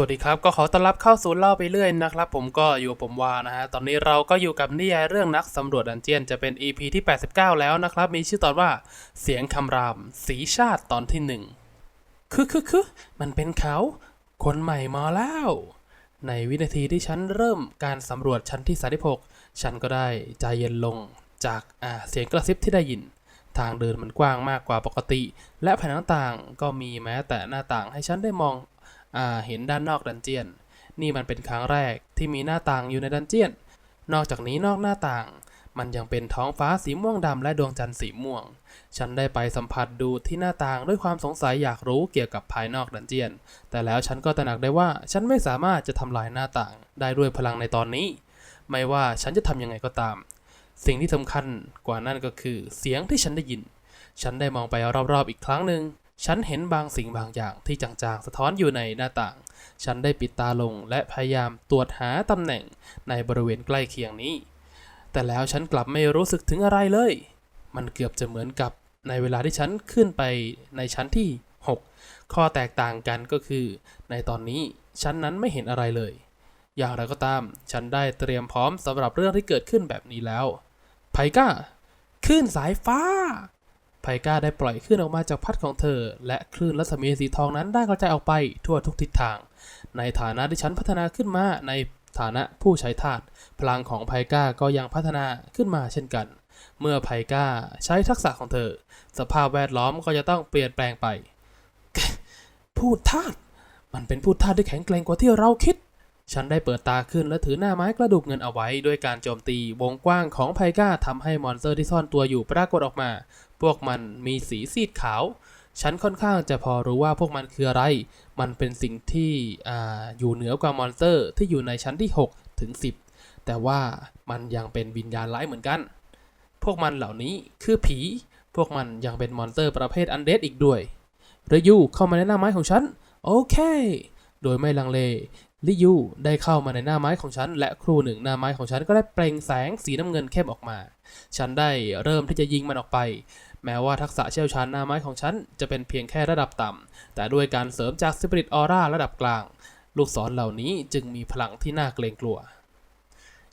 วัสดีครับ ก็ขอต้อนรับเข้าสู่เล่าไปเรื่อยนะครับ ผมก็อยู่ผมวานะฮะตอนนี้เราก็อยู่กับนิยายเรื่องนักสำรวจดันเจียนจะเป็น EP ที่ 89 แล้วนะครับ มีชื่อตอนว่าเสียงคำราม สีชาติตอนที่หนึ่งคือคือคือมันเป็นเขา คนใหม่มาแล้ว ในวินาทีที่ฉันเริ่มการสำรวจชั้นที่36ฉันก็ได้ใจเย็นลงจากอ่าเสียงกระซิบที่ได้ยินทางเดินมันกว้างมากกว่าปกติ และผนังต่างก็มีแม้แต่หน้าต่างให้ฉันได้มอง อ่าเห็นด้านนอกดันเจียน นี่มันเป็นครั้งแรกที่มีหน้าต่างอยู่ในดันเจียน นอกจากนี้นอกหน้าต่าง มันยังเป็นท้องฟ้าสีม่วงดำและดวงจันทร์สีม่วง ฉันได้ไปสัมผัสดูที่หน้าต่างด้วยความสงสัยอยากรู้เกี่ยวกับภายนอกดันเจียน แต่แล้วฉันก็ตระหนักได้ว่าฉันไม่สามารถจะทำลายหน้าต่าง ได้ด้วยพลังในตอนนี้ ไม่ว่าฉันจะทำยังไงก็ตาม สิ่งที่สำคัญกว่านั้นก็คือเสียงที่ฉันได้ยิน ฉันได้มองไปรอบๆอีกครั้งหนึ่ง ฉันเห็นบางสิ่งบางอย่างที่จางๆ สะท้อนอยู่ในหน้าต่าง ฉันได้ปิดตาลงและพยายามตรวจหาตำแหน่งในบริเวณใกล้เคียงนี้ แต่แล้วฉันกลับไม่รู้สึกถึงอะไรเลย มันเกือบจะเหมือนกับในเวลาที่ฉันขึ้นไปในชั้นที่ 6 ข้อแตกต่างกันก็คือ ในตอนนี้ฉันนั้นไม่เห็นอะไรเลย อย่างไรก็ตาม ฉันได้เตรียมพร้อมสำหรับเรื่องที่เกิดขึ้นแบบนี้แล้วไพก้าคลื่นสายฟ้า ไพก้าได้ปล่อยคลื่นออกมาจากพัดของเธอ และคลื่นรัศมีสีทองนั้นได้กระจายออกไปทั่วทุกทิศทาง ในฐานะที่ฉันพัฒนาขึ้นมาในฐานะผู้ใช้ธาตุพลังของไพก้าก็ยังพัฒนาขึ้นมาเช่นกัน เมื่อไพก้าใช้ทักษะของเธอ สภาพแวดล้อมก็จะต้องเปลี่ยนแปลงไป พูดธาตุมันเป็นพูดธาตุที่แข็งแกร่งกว่าที่เราคิด ฉันได้เปิดตาขึ้นและถือหน้าไม้กระดูกเงินเอาไว้ด้วยการโจมตีวงกว้างของไพก้าทำให้มอนสเตอร์ที่ซ่อนตัวอยู่ปรากฏออกมา พวกมันมีสีซีดขาว ฉันค่อนข้างจะพอรู้ว่าพวกมันคืออะไร มันเป็นสิ่งที่ออยู่เหนือกว่ามอนสเตอร์ที่อยู่ในชั้นที่ 6 ถึง 10 แต่ว่ามันยังเป็นวิญญาณร้ายเหมือนกัน พวกมันเหล่านี้คือผี พวกมันยังเป็นมอนสเตอร์ประเภทอันเดดอีกด้วยเรยูเข้ามาในหน้าไม้ของฉัน โอเค โดยไม่ลังเล ลิยูได้เข้ามาในหน้าไม้ของฉัน และครูหนึ่งหน้าไม้ของฉันก็ได้เปล่งแสงสีน้ำเงินเข้มออกมา ฉันได้เริ่มที่จะยิงมันออกไป แม้ว่าทักษะเชี่ยวชาญหน้าไม้ของฉันจะเป็นเพียงแค่ระดับต่ำแต่ด้วยการเสริมจากสปิริตออร่าระดับกลาง ลูกศรเหล่านี้จึงมีพลังที่น่าเกรงกลัว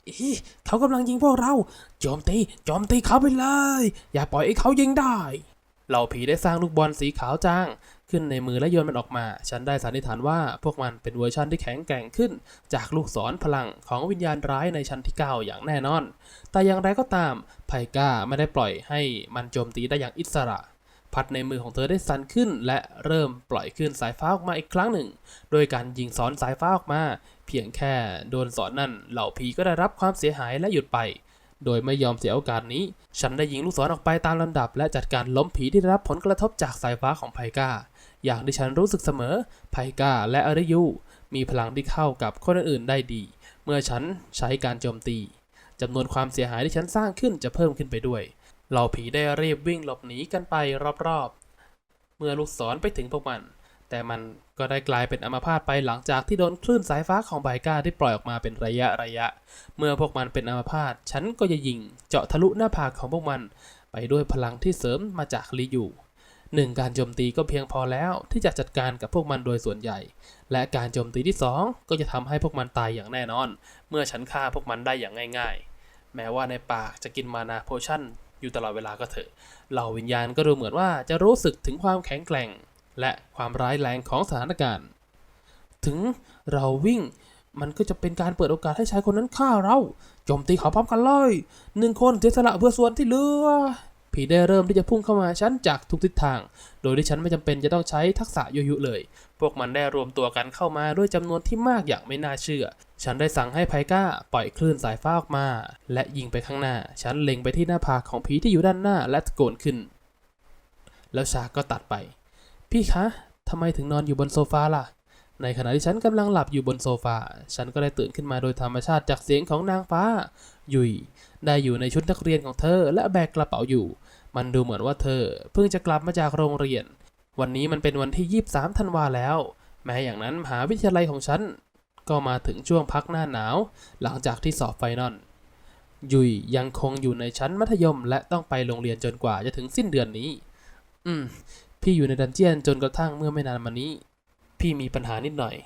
อีเขากำลังยิงพวกเรา โจมตี โจมตีเขาไปเลย อย่าปล่อยให้เขายิงได้ เหล่าผีได้สร้างลูกบอลสีขาวจาง ขึ้นในมือและโยนมันออกมา ฉันได้สันนิษฐานว่าพวกมันเป็นเวอร์ชันที่แข็งแกร่งขึ้น จากลูกศรพลังของวิญญาณร้ายในชั้นที่ 9 อย่างแน่นอน แต่อย่างไรก็ตามไพก้าไม่ได้ปล่อยให้มันโจมตีได้อย่างอิสระพัดในมือของเธอได้สั่นขึ้น และเริ่มปล่อยขึ้นสายฟ้าออกมาอีกครั้งหนึ่ง โดยการยิงสอนสายฟ้าออกมา เพียงแค่โดนสอนนั่นเหล่าผีก็ได้รับความเสียหายและหยุดไป โดยไม่ยอมเสียโอกาสนี้ ฉันได้ยิงลูกศรออกไปตามลำดับ และจัดการล้มผีที่ได้รับผลกระทบจากสายฟ้าของไพก้า อย่างที่ฉันรู้สึกเสมอ ไพกาและอริยูมีพลังที่เข้ากับคนอื่นๆได้ดี เมื่อฉันใช้การโจมตีจำนวนความเสียหายที่ฉันสร้างขึ้นจะเพิ่มขึ้นไปด้วย เหล่าผีได้รีบวิ่งหลบหนีกันไปรอบๆ เมื่อลูกศรไปถึงพวกมัน แต่มันก็ได้กลายเป็นอัมพาตไปหลังจากที่โดนคลื่นสายฟ้าของไบก้าที่ปล่อยออกมาเป็นระยะระยะ เมื่อพวกมันเป็นอัมพาตฉันก็จะยิง เจาะทะลุหน้าผากของพวกมัน ไปด้วยพลังที่เสริมมาจากลียู หนึ่งการโจมตีก็เพียงพอแล้วที่จะจัดการกับพวกมันโดยส่วนใหญ่ และการโจมตีที่สองก็จะทำให้พวกมันตายอย่างแน่นอน เมื่อฉันฆ่าพวกมันได้อย่างง่าย ๆ แม้ว่าในปากจะกินมานาโพชั่นอยู่ตลอดเวลาก็เถอะ เหล่าวิญญาณก็ดูเหมือนว่าจะรู้สึกถึงความแข็งแกร่ง และความร้ายแรงของสถานการณ์ ถึงเราวิ่งมันก็จะเป็นการเปิดโอกาสให้ชายคนนั้นฆ่าเรา โจมตีเขาพร้อมกันเลยหนึ่งคนเสียสละเพื่อส่วนที่เหลือ ผีได้เริ่มที่จะพุ่งเข้ามาฉันจากทุกทิศทาง โดยที่ฉันไม่จำเป็นจะต้องใช้ทักษะยุยุเลย พวกมันได้รวมตัวกันเข้ามาด้วยจำนวนที่มากอย่างไม่น่าเชื่อ ฉันได้สั่งให้ไพก้าปล่อยคลื่นสายฟ้าออกมา และยิงไปข้างหน้า ฉันเล็งไปที่หน้าผากของผีที่อยู่ด้านหน้าและตะโกนขึ้น แล้วฉากก็ตัดไป พี่คะทำไมถึงนอนอยู่บนโซฟาล่ะในขณะที่ฉันกำลังหลับอยู่บนโซฟา ฉันก็ได้ตื่นขึ้นมาโดยธรรมชาติจากเสียงของนางฟ้า ยุยได้อยู่ในชุดนักเรียนของเธอและแบกกระเป๋าอยู่ มันดูเหมือนว่าเธอเพิ่งจะกลับมาจากโรงเรียน วันนี้มันเป็นวันที่ 23 ธันวาแล้ว แม้อย่างนั้นมหาวิทยาลัยของฉัน ก็มาถึงช่วงพักหน้าหนาว หลังจากที่สอบไฟนอลยุยยังคงอยู่ในชั้นมัธยม และต้องไปโรงเรียนจนกว่าจะถึงสิ้นเดือนนี้ อืม พี่อยู่ในดันเจียนจนกระทั่งเมื่อไม่นานมานี้ พี่มีปัญหานิดหน่อย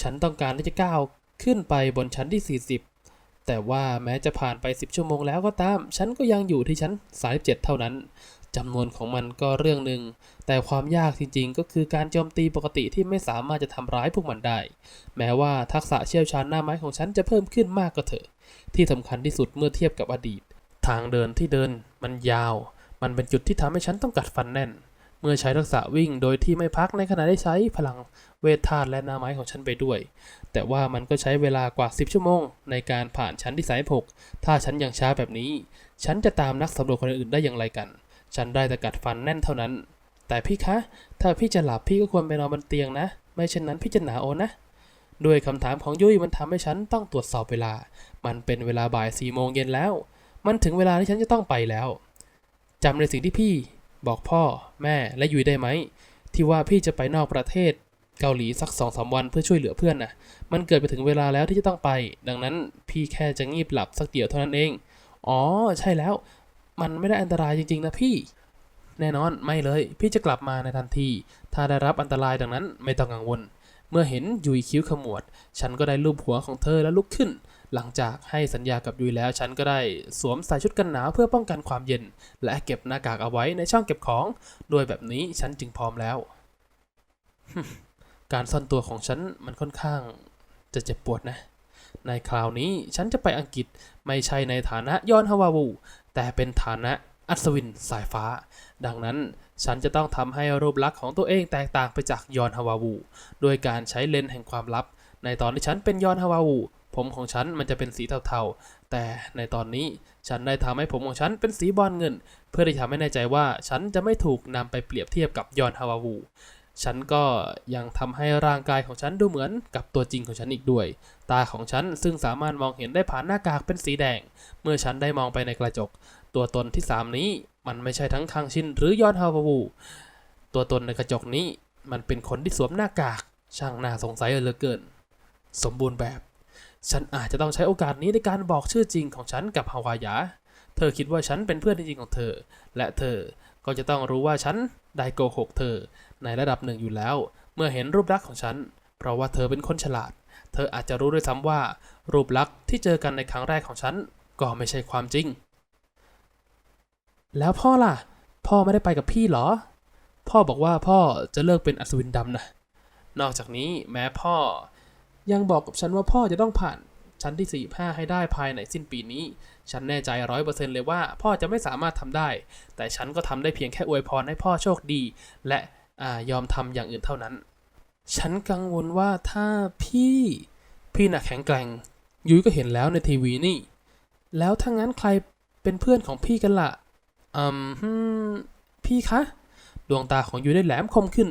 ฉันต้องการที่จะก้าวขึ้นไปบนชั้นที่ 40 แต่ว่าแม้จะผ่านไป 10 ชั่วโมงแล้วก็ตาม ฉันก็ยังอยู่ที่ชั้น37 เท่านั้นจำนวนของมันก็เรื่องหนึ่ง แต่ความยากจริงๆ ก็คือการโจมตีปกติที่ไม่สามารถจะทำร้ายพวกมันได้ แม้ว่าทักษะเชี่ยวชาญหน้าไม้ของฉันจะเพิ่มขึ้นมากก็เถอะ ที่สำคัญที่สุดเมื่อเทียบกับอดีต ทางเดินที่เดินมันยาว มันเป็นจุดที่ทำให้ฉันต้องกัดฟันแน่น เมื่อใช้ทักษะวิ่งโดยที่ไม่พักในขณะได้ใช้พลังเวทธาตุและนาไม้ของฉันไปด้วย แต่ว่ามันก็ใช้เวลากว่า 10 ชั่วโมง ในการผ่านชั้นที่สายหกถ้าฉันยังช้าแบบนี้ ฉันจะตามนักสำรวจคนอื่นได้อย่างไรกัน ฉันได้แต่กัดฟันแน่นเท่านั้น แต่พี่คะ ถ้าพี่จะหลับพี่ก็ควรไปนอนบนเตียงนะ ไม่เช่นนั้นพี่จะหนาวเอนะด้วยคำถามของยุ้ยมันทำให้ฉันต้องตรวจสอบเวลา มันเป็นเวลาบ่ายสี่โมงเย็นแล้ว มันถึงเวลาที่ฉันจะต้องไปแล้วจำในสิ่งที่พี่ บอกพ่อ แม่และยุ้ยได้ไหม ที่ว่าพี่จะไปนอกประเทศ เกาหลีสักสองสามวันเพื่อช่วยเหลือเพื่อนนะมันเกิดไปถึงเวลาแล้วที่จะต้องไป ดังนั้นพี่แค่จะงีบหลับสักเดียวเท่านั้นเอง อ๋อ ใช่แล้ว มันไม่ได้อันตรายจริง ๆ นะพี่ แน่นอนไม่เลย พี่จะกลับมาในทันที ถ้าได้รับอันตรายดังนั้นไม่ต้องกังวล เมื่อเห็นยุยคิ้วขมวด ฉันก็ได้ลูบหัวของเธอแล้วลุกขึ้น หลังจากให้สัญญากับยุยแล้วฉันก็ได้สวมใส่ชุดกันหนาวเพื่อป้องกันความเย็น และเก็บหน้ากากเอาไว้ในช่องเก็บของ โดยแบบนี้ฉันจึงพร้อมแล้ว การซ่อนตัวของฉันมันค่อนข้างจะเจ็บปวดนะ ในคราวนี้ฉันจะไปอังกฤษไม่ใช่ในฐานะยอนฮาวาวู แต่เป็นฐานะอัศวินสายฟ้า ดังนั้นฉันจะต้องทำให้รูปลักษณ์ของตัวเองแตกต่างไปจากยอนฮาวาวู โดยการใช้เลนส์แห่งความลับ ในตอนที่ฉันเป็นยอนฮาวาวู ผมของฉันมันจะเป็นสีเทาๆ แต่ในตอนนี้ฉันได้ทำให้ผมของฉันเป็นสีบอลเงิน เพื่อที่จะทำให้แน่ใจว่าฉันจะไม่ถูกนำไปเปรียบเทียบกับยอนฮาวาวู ฉันก็ยังทำให้ร่างกายของฉันดูเหมือนกับตัวจริงของฉันอีกด้วย ตาของฉันซึ่งสามารถมองเห็นได้ผ่านหน้ากากเป็นสีแดง เมื่อฉันได้มองไปในกระจก ตัวตนที่สามนี้มันไม่ใช่ทั้งคังชินหรือยอนฮาวาวูตัวตนในกระจกนี้มันเป็นคนที่สวมหน้ากาก ช่างน่าสงสัยเหลือเกิน สมบูรณ์แบบ ฉันอาจจะต้องใช้โอกาสนี้ในการบอกชื่อจริงของฉันกับฮาวายา เธอคิดว่าฉันเป็นเพื่อนจริงของเธอ และเธอก็จะต้องรู้ว่าฉันได้โกหกเธอ ในระดับหนึ่งอยู่แล้ว เมื่อเห็นรูปลักษณ์ของฉัน เพราะว่าเธอเป็นคนฉลาด เธออาจจะรู้ด้วยซ้ำว่า รูปลักษณ์ที่เจอกันในครั้งแรกของฉัน ก็ไม่ใช่ความจริง แล้วพ่อล่ะ พ่อไม่ได้ไปกับพี่เหรอ พ่อบอกว่าพ่อจะเลิกเป็นอัศวินดำนะ นอกจากนี้แม้พ่อ ยังบอกกับฉันว่าพ่อจะต้องผ่านชั้นที่ 45 ให้ได้ภายในสิ้นปีนี้ ฉันแน่ใจร้อยเปอร์เซ็นต์เลยว่าพ่อจะไม่สามารถทำได้ แต่ฉันก็ทำได้เพียงแค่อวยพรให้พ่อโชคดี และอยอมทำอย่างอื่นเท่านั้น ฉันกังวลว่าถ้าพี่พี่น่ะแข็งแกร่ง ยุ้ยก็เห็นแล้วในทีวีนี่ แล้วถ้างั้นใครเป็นเพื่อนของพี่กันล่ะอืมฮึมพี่คะ ดวงตาของยุ้ยได้แหลมคมขึ้น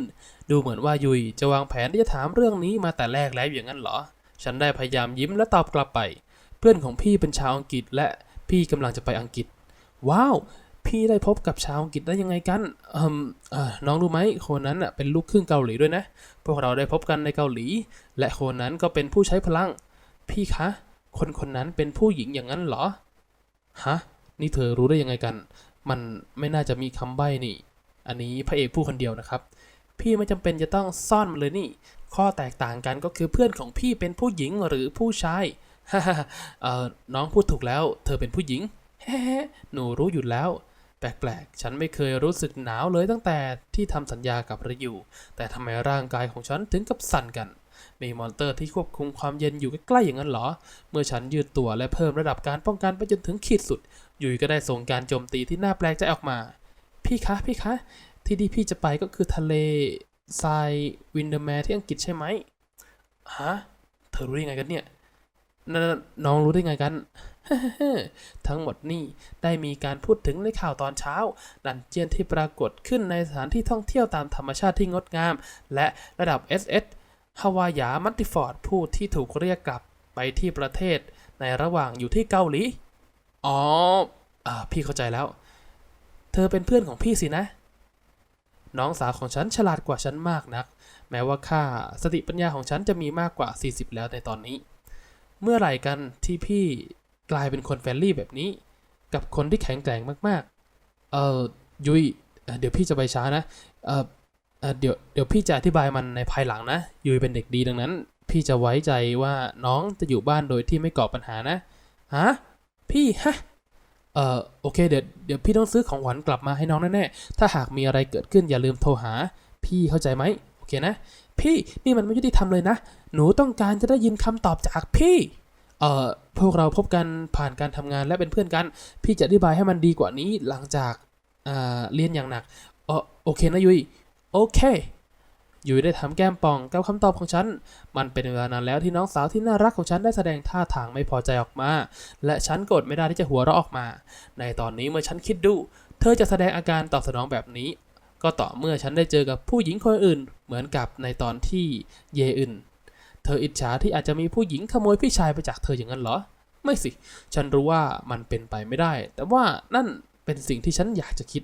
ดูเหมือนว่ายุยจะวางแผนที่จะถามเรื่องนี้มาแต่แรกแล้วอย่างนั้นเหรอ ฉันได้พยายามยิ้มและตอบกลับไป เพื่อนของพี่เป็นชาวอังกฤษและพี่กำลังจะไปอังกฤษ ว้าว พี่ได้พบกับชาวอังกฤษได้ยังไงกันอืมเอ่อน้องรู้ไหมคนนั้นอะเป็นลูกครึ่งเกาหลีด้วยนะ พวกเราได้พบกันในเกาหลี และคนนั้นก็เป็นผู้ใช้พลัง พี่คะ คนคนนั้นเป็นผู้หญิงอย่างนั้นเหรอ ฮะ นี่เธอรู้ได้ยังไงกัน มันไม่น่าจะมีคำใบ้นี่ อันนี้พระเอกพูดคนเดียวนะครับ พี่ไม่จำเป็นจะต้องซ่อนมันเลยนี่ ข้อแตกต่างกันก็คือเพื่อนของพี่เป็นผู้หญิงหรือผู้ชายฮ่าเออน้องพูดถูกแล้ว เธอเป็นผู้หญิงแฮหนูรู้อยู่แล้ว แปลกๆ ฉันไม่เคยรู้สึกหนาวเลยตั้งแต่ที่ทำสัญญากับริยูแต่ทำไมร่างกายของฉันถึงกับสั่นกัน มีมอนเตอร์ที่ควบคุมความเย็นอยู่ใกล้ๆอย่างนั้นเหรอ เมื่อฉันยืดตัวและเพิ่มระดับการป้องกันไปจนถึงขีดสุด ยุยก็ได้ส่งการโจมตีที่น่าแปลกใจออกมา พี่คะ พี่คะ ที่ที่พี่จะไปก็คือทะเลทรายวินเดอร์แมร์ที่อังกฤษใช่ไหมฮะเธอรู้ได้ไงกันเนี่ยนนน้องรู้ได้ไงกัน ทั้งหมดนี่ได้มีการพูดถึงในข่าวตอนเช้า ดันเจียนที่ปรากฏขึ้นในสถานที่ท่องเที่ยวตามธรรมชาติที่งดงาม และระดับ SS ฮาวายา มัตติฟอร์ด ผู้ที่ถูกเรียกกลับไปที่ประเทศในระหว่างอยู่ที่เกาหลี อ๋ออ่าพี่เข้าใจแล้ว เธอเป็นเพื่อนของพี่สินะ น้องสาวของฉันฉลาดกว่าฉันมากนัก แม้ว่าค่าสติปัญญาของฉันจะมีมากกว่า 40 แล้วในตอนนี้ เมื่อไหร่กันที่พี่กลายเป็นคนแฟรนลี่แบบนี้ กับคนที่แข็งแกร่งมากๆ เออยุยเเดี๋ยวพี่จะไปช้านะเออเออเดี๋ยวเดี๋ยวพี่จะอธิบายมันในภายหลังนะ ยุยเป็นเด็กดีดังนั้น พี่จะไว้ใจว่าน้องจะอยู่บ้านโดยที่ไม่ก่อปัญหานะ ฮะ พี่ฮะ เอ่อโอเคเดี๋ยวเดี๋ยวพี่ต้องซื้อของหวานกลับมาให้น้องแน่ๆ ถ้าหากมีอะไรเกิดขึ้นอย่าลืมโทรหา พี่เข้าใจไหมโอเคนะ พี่นี่มันไม่ยุติธรรมเลยนะ หนูต้องการจะได้ยินคำตอบจากพี่เอ่อพวกเราพบกันผ่านการทำงานและเป็นเพื่อนกัน พี่จะอธิบายให้มันดีกว่านี้หลังจากอ่าเรียนอย่างหนักเออโอเคนะยุยโอเค ยุยได้ทำแก้มป่องกับคำตอบของฉัน มันเป็นเวลานานแล้วที่น้องสาวที่น่ารักของฉันได้แสดงท่าทางไม่พอใจออกมา และฉันกดไม่ได้ที่จะหัวเราะออกมา ในตอนนี้เมื่อฉันคิดดู เธอจะแสดงอาการตอบสนองแบบนี้ ก็ต่อเมื่อฉันได้เจอกับผู้หญิงคนอื่น เหมือนกับในตอนที่เยอึนเธออิจฉาที่อาจจะมีผู้หญิงขโมยพี่ชายไปจากเธออย่างนั้นเหรอ ไม่สิ ฉันรู้ว่ามันเป็นไปไม่ได้ แต่ว่านั่นเป็นสิ่งที่ฉันอยากจะคิด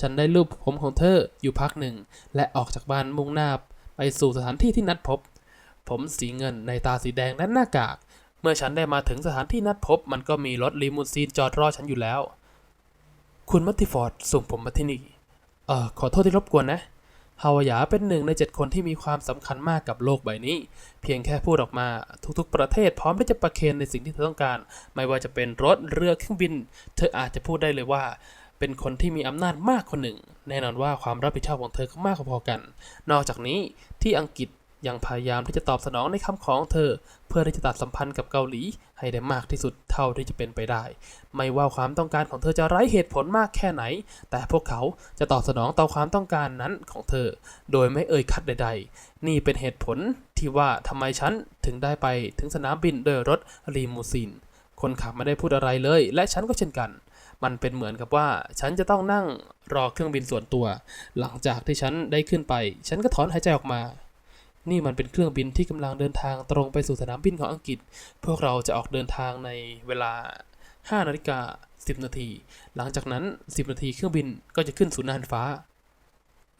ฉันได้รูปผมของเธออยู่พักหนึ่ง และออกจากบ้านมุ่งหน้าไปสู่สถานที่ที่นัดพบ ผมสีเงินในตาสีแดงและหน้ากาก เมื่อฉันได้มาถึงสถานที่นัดพบ มันก็มีรถลีมูซีนจอดรอฉันอยู่แล้ว คุณมัตติฟอร์ดส่งผมมาที่นี่ เอ่อ ขอโทษที่รบกวนนะฮาวายาเป็นหนึ่งในเจ็ดคนที่มีความสำคัญมากกับโลกใบนี้ เพียงแค่พูดออกมาทุกๆ ประเทศพร้อมที่จะประเคนในสิ่งที่เธอต้องการ ไม่ว่าจะเป็นรถเรือเครื่องบิน เธออาจจะพูดได้เลยว่า เป็นคนที่มีอำนาจมากคนหนึ่ง แน่นอนว่าความรับผิดชอบของเธอก็มากพอๆกัน นอกจากนี้ที่อังกฤษยังพยายามที่จะตอบสนองในคำของเธอ เพื่อที่จะตัดสัมพันธ์กับเกาหลีให้ได้มากที่สุดเท่าที่จะเป็นไปได้ ไม่ว่าความต้องการของเธอจะไร้เหตุผลมากแค่ไหน แต่พวกเขาจะตอบสนองต่อความต้องการนั้นของเธอ โดยไม่เอ่ยคัดใด ๆ นี่เป็นเหตุผลที่ว่าทำไมฉันถึงได้ไปถึงสนามบินโดยรถลีมูซีนคนขับไม่ได้พูดอะไรเลย และฉันก็เช่นกัน มันเป็นเหมือนกับว่า ฉันจะต้องนั่งรอเครื่องบินส่วนตัว หลังจากที่ฉันได้ขึ้นไป ฉันก็ถอนหายใจออกมา นี่มันเป็นเครื่องบินที่กำลังเดินทางตรงไปสู่สนามบินของอังกฤษ พวกเราจะออกเดินทางในเวลา5นาฬิกา10 นาที หลังจากนั้น 10 นาทีเครื่องบินก็จะขึ้นสู่น่านฟ้า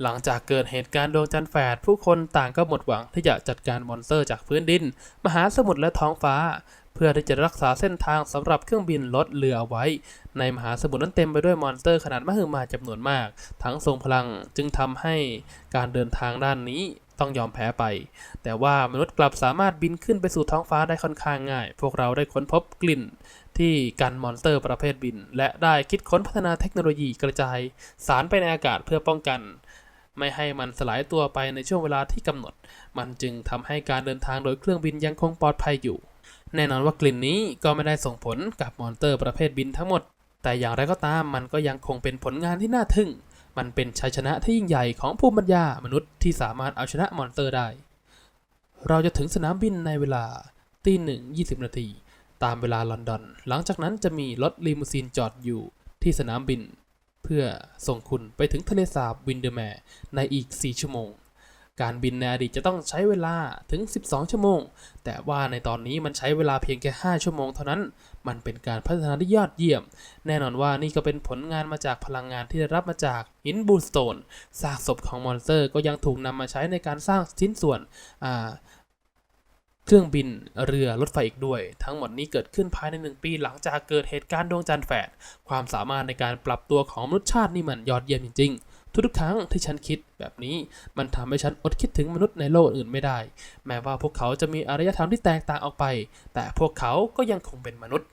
หลังจากเกิดเหตุการณ์ดวงจันทร์แฝดผู้คนต่างก็หมดหวังที่จะจัดการมอนสเตอร์จากพื้นดิน มหาสมุทรและท้องฟ้า พื่อที่จะรักษาเส้นทางสำหรับเครื่องบินลดเรือเอาไว้ ในมหาสมุทรนั้นเต็มไปด้วยมอนสเตอร์ขนาดมหึมาจำนวนมาก ทั้งทรงพลังจึงทำให้การเดินทางด้านนี้ต้องยอมแพ้ไป แต่ว่ามนุษย์กลับสามารถบินขึ้นไปสู่ท้องฟ้าได้ค่อนข้างง่าย พวกเราได้ค้นพบกลิ่นที่กันมอนสเตอร์ประเภทบิน และได้คิดค้นพัฒนาเทคโนโลยีกระจาย สารไปในอากาศเพื่อป้องกัน ไม่ให้มันสลายตัวไปในช่วงเวลาที่กำหนด มันจึงทำให้การเดินทางโดยเครื่องบินยังคงปลอดภัยอยู่ แน่นอนว่ากลิ่นนี้ก็ไม่ได้ส่งผลกับมอนเตอร์ประเภทบินทั้งหมด แต่อย่างไรก็ตามมันก็ยังคงเป็นผลงานที่น่าทึ่ง มันเป็นชัยชนะที่ยิ่งใหญ่ของภูมิปัญญามนุษย์ที่สามารถเอาชนะมอนเตอร์ได้ เราจะถึงสนามบินในเวลาตีหนึ่งยี่สิบนาทีตามเวลาลอนดอน หลังจากนั้นจะมีรถลีมูซีนจอดอยู่ที่สนามบิน เพื่อส่งคุณไปถึงทะเลสาบวินเดอร์แมร์ในอีก 4 ชั่วโมง การบินในอดีตจะต้องใช้เวลาถึง 12 ชั่วโมง แต่ว่าในตอนนี้มันใช้เวลาเพียงแค่ 5 ชั่วโมงเท่านั้น มันเป็นการพัฒนาที่ยอดเยี่ยม แน่นอนว่านี่ก็เป็นผลงานมาจากพลังงานที่ได้รับมาจากหินบูสโตนซากศพของมอนสเตอร์ก็ยังถูกนำมาใช้ในการสร้างชิ้นส่วนเครื่องบินเรือรถไฟอีกด้วย ทั้งหมดนี้เกิดขึ้นภายในหนึ่งปีหลังจากเกิดเหตุการณ์ดวงจันทร์แฝดความสามารถในการปรับตัวของมนุษยชาตินี่มันยอดเยี่ยมจริงๆ ทุกๆครั้งที่ฉันคิดแบบนี้มันทำให้ฉันอดคิดถึงมนุษย์ในโลกอื่นไม่ได้ แม้ว่าพวกเขาจะมีอารยธรรมที่แตกต่างออกไป แต่พวกเขาก็ยังคงเป็นมนุษย์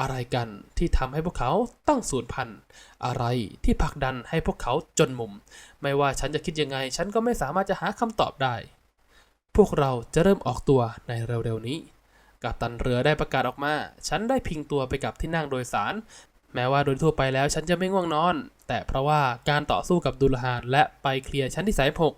อะไรกันที่ทำให้พวกเขาต้องสูญพันธุ์ อะไรที่ผลักดันให้พวกเขาจนมุม ไม่ว่าฉันจะคิดยังไง ฉันก็ไม่สามารถจะหาคำตอบได้ พวกเราจะเริ่มออกตัวในเร็วๆนี้กัปตันเรือได้ประกาศออกมา ฉันได้พิงตัวไปกับที่นั่งโดยสาร แม้ว่าโดยทั่วไปแล้วฉันจะไม่ง่วงนอน แต่เพราะว่าการต่อสู้กับดุลหานและไปเคลียร์ชั้นที่สายหก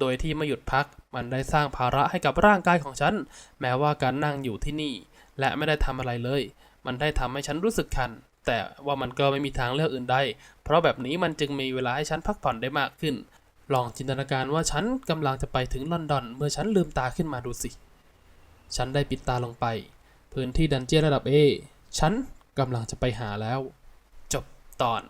โดยที่ไม่หยุดพักมันได้สร้างภาระให้กับร่างกายของฉัน แม้ว่าการนั่งอยู่ที่นี่ และไม่ได้ทำอะไรเลย มันได้ทำให้ฉันรู้สึกคัน แต่ว่ามันก็ไม่มีทางเลือกอื่นใด เพราะแบบนี้มันจึงมีเวลาให้ฉันพักผ่อนได้มากขึ้น ลองจินตนาการว่าฉันกำลังจะไปถึงลอนดอน เมื่อฉันลืมตาขึ้นมาดูสิ ฉันได้ปิดตาลงไป พื้นที่ดันเจี้ยนระดับ A ฉัน กำลังจะไปหาแล้ว จบตอน